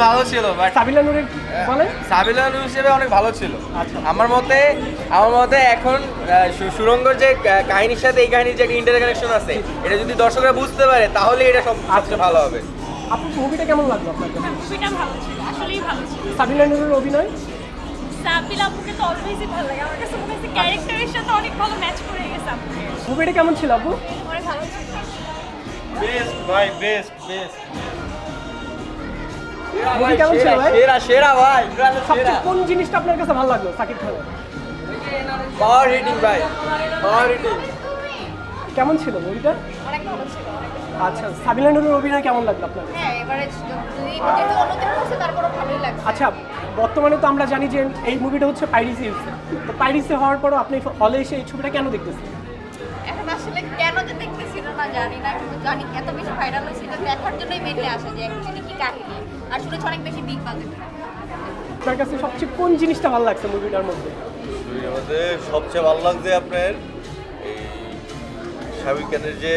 ভালো ছিল বাট সাবিলা নুরের কি সাবিলা নূর হিসেবে অনেক ভালো ছিল। আচ্ছা। আমার মতে আমার মতে এখন আহ, সু- সুরঙ্গর যে কাহিনীর সাথে এই কাহিনীর যে ইন্টারকানেকশন আছে এটা যদি দর্শকরা বুঝতে পারে তাহলে এটা সব সবচেয়ে ভালো হবে। আপু মুভিটা কেমন লাগল আপনার মুভিটা ভালো ছিল আসলেই ভালো ছিল। সাবিলা নুরের অভিনয়? সাবিল আপুকে তো অলওয়েজই ভালো লাগে। আমার কাছে মনে হচ্ছে ক্যারেক্টারের সাথে অনেক ভালো ম্যাচ করে গেছে আপুকে মুভিটা কেমন ছিল আপু? অনেক ভালো ছিল। বেস্ট ভাই বেস্ট বেস্ট মুভি কেমন ছিল ভাই? সেরা সেরা ভাই সবচেয়ে কোন জিনিসটা আপনার কাছে ভালো লাগল সাকিব খানের? পাওয়ার হিটিং ভাই পাওয়ার হিটিং কেমন ছিল মুভিটা অনেক ভালো ছিল আচ্ছা সাবিলা নুরের অভিনয় কেমন লাগল আপনার হ্যাঁ এবারে যদি যেহেতু অন্যদের করছে তারপরও ভালোই লাগছে। আচ্ছা বর্তমানে তো আমরা জানি যে এই মুভিটা হচ্ছে পাইরিসি। হচ্ছে তো পাইরিসি হওয়ার পরও আপনি হলে এসে এই ছবিটা কেন দেখতেছেন? এখন আসলে কেন যে দেখতেছিল না জানি না কিন্তু জানি এত বেশি ভাইরাল হয়েছে এটা দেখার জন্যই আসা যে অ্যাকচুয়ালি কি কাহিনী। আর শুনেছি অনেক বেশি বিগ বাজেট আপনার কাছে সবচেয়ে কোন জিনিসটা ভালো লাগছে মুভিটার মধ্যে? মধ্যে সবচেয়ে ভালো লাগছে আপনার এই শাহরুখ খানের যে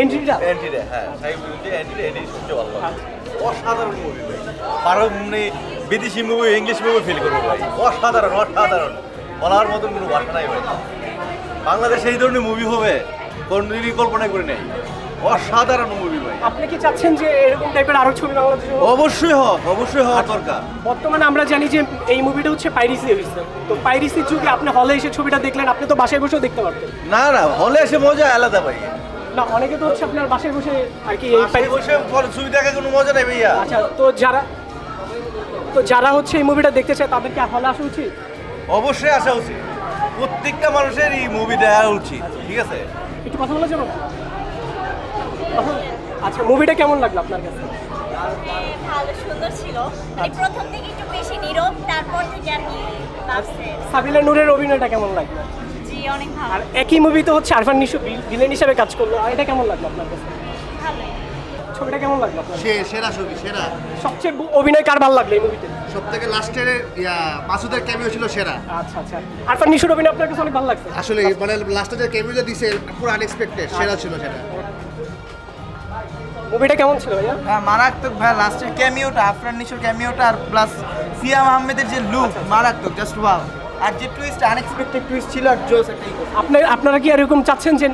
এন্ট্রিটা অ্যান্টিটা হ্যাঁ শাহরুখ খানের যে এটাই সবচেয়ে ভালো লাগছে। অসাধারণ মুভি ভাই। পারো মানে বিদেশি মুভি ইংলিশ মুভি ফিল করব ভাই। অসাধারণ অসাধারণ। বলার মতন কোনো ভাষা নাই ভাই। বাংলাদেশে এই ধরনের মুভি হবে কোনদিনই কল্পনা করে নেই। অসাধারণ মুভি আপনি কি চাচ্ছেন যে এরকম টাইপের আরও ছবি বাংলাদেশে অবশ্যই হোক অবশ্যই হওয়া দরকার। বর্তমানে আমরা জানি যে এই মুভিটা হচ্ছে পাইরিসি হয়েছে তো পাইরিসির যুগে আপনি হলে এসে ছবিটা দেখলেন আপনি তো বাসায় বসেও দেখতে পারতেন। না না হলে এসে মজা আলাদা ভাই। না অনেকে তো হচ্ছে আপনার বাসায় বসে আর কি এই বাসায় বসে ছবি দেখা কোনো মজা নেই ভাইয়া। আচ্ছা তো যারা তো যারা হচ্ছে এই মুভিটা দেখতে চায় তাদেরকে হলে আসা উচিত? অবশ্যই আসা উচিত। প্রত্যেকটা মানুষের এই মুভি দেখা উচিত ঠিক আছে? একটু কথা বলা যাবে? আচ্ছা মুভিটা কেমন লাগল আপনার কাছে? ভালো সুন্দর ছিল। মানে প্রথম একটু বেশি নীরব তারপর থেকে আর কি সাবিলা নূরের অভিনয়টা কেমন লাগল? জি অনেক ভালো। আর একই মুভিতে হচ্ছে আরফান নিশো ভিলেন হিসেবে কাজ করল। এটা কেমন লাগল আপনার কাছে? ছবিটা কেমন লাগল সে সেরা ছবি সেরা। সবচেয়ে অভিনয় কার ভালো লাগল এই মুভিতে সব থেকে লাস্টের মাসুদের ক্যামিও ছিল সেরা। আচ্ছা আচ্ছা। আরফান নিশোর অভিনয় আপনার কাছে অনেক ভালো লাগছে? আসলে মানে লাস্টে যে ক্যামিওটা দিছে পুরো আনএক্সপেক্টেড সেরা ছিল সেটা। মুভিটা কেমন ছিল ভাইয়া? হ্যাঁ মারাত্মক ভাই লাস্টের ক্যামিওটা আফরান নিশোর ক্যামিওটা আর প্লাস সিয়াম আহমেদের যে লুক মারাত্মক জাস্ট ওয়াও আর যে টুইস্ট আনএক্সপেক্টেড টুইস্ট ছিল আর জোস একটা আপনার আপনারা কি এরকম চাচ্ছেন যে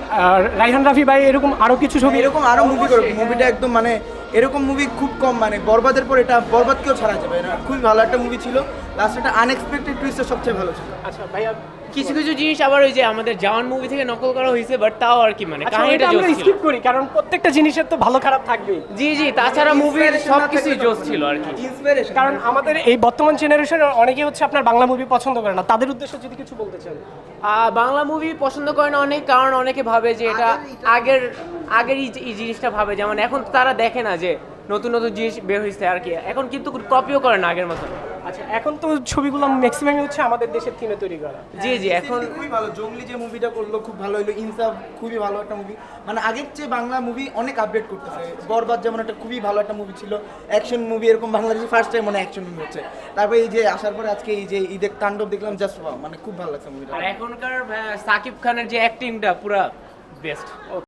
রাইহান রাফি ভাই এরকম আরও কিছু ছবি? এরকম আরও মুভি করবে। মুভিটা একদম মানে এরকম মুভি খুব কম মানে বরবাদের পর এটা বরবাদকেও ছাড়া যাবে না। খুবই ভালো একটা মুভি ছিল। লাস্ট একটা আনএক্সপেক্টেড টুইস্টটা সবচেয়ে ভালো ছিল। আচ্ছা ভাইয়া কিছু কিছু জিনিস আবার ওই যে আমাদের জাওয়ান মুভি থেকে নকল করা হয়েছে বাট তাও আর কি মানে আচ্ছা কাহিনীটা আমরা স্কিপ করি কারণ প্রত্যেকটা জিনিসের তো ভালো খারাপ থাকবে জি জি তাছাড়া মুভির সব কিছুই জোস ছিল আর কি। ইন্সপিরেশন কারণ আমাদের এই বর্তমান জেনারেশনের অনেকেই হচ্ছে আপনার বাংলা মুভি পছন্দ করে না। তাদের উদ্দেশ্যে যদি কিছু বলতে চান। আহ, বাংলা মুভি পছন্দ করে না অনেক কারণ অনেকে ভাবে যে এটা আগের আগের এই এই জিনিসটা ভাবে। যেমন এখন তারা দেখে না যে নতুন নতুন জিনিস বের হয়েছে আর কি। এখন কিন্তু কপিও করে না আগের মতো আচ্ছা এখন তো ছবিগুলো ম্যাক্সিমামই হচ্ছে আমাদের দেশের থিমে তৈরি করা। জি জি এখন খুবই ভালো। জঙ্গলি যে মুভিটা করল খুব ভালো হলো ইনসাফ খুবই ভালো একটা মুভি মানে আগের চেয়ে বাংলা মুভি অনেক আপডেট করতেছে। বরবাদ যেমন একটা খুবই ভালো একটা মুভি ছিল। অ্যাকশন মুভি এরকম বাংলাদেশে ফার্স্ট টাইম মানে অ্যাকশন মুভি হচ্ছে। তারপরে এই যে আসার পরে আজকে এই যে ঈদের তাণ্ডব দেখলাম জাস্ট মানে খুব ভালো লাগছে মুভিটা আর এখনকার সাকিব খানের যে অ্যাক্টিংটা পুরা বেস্ট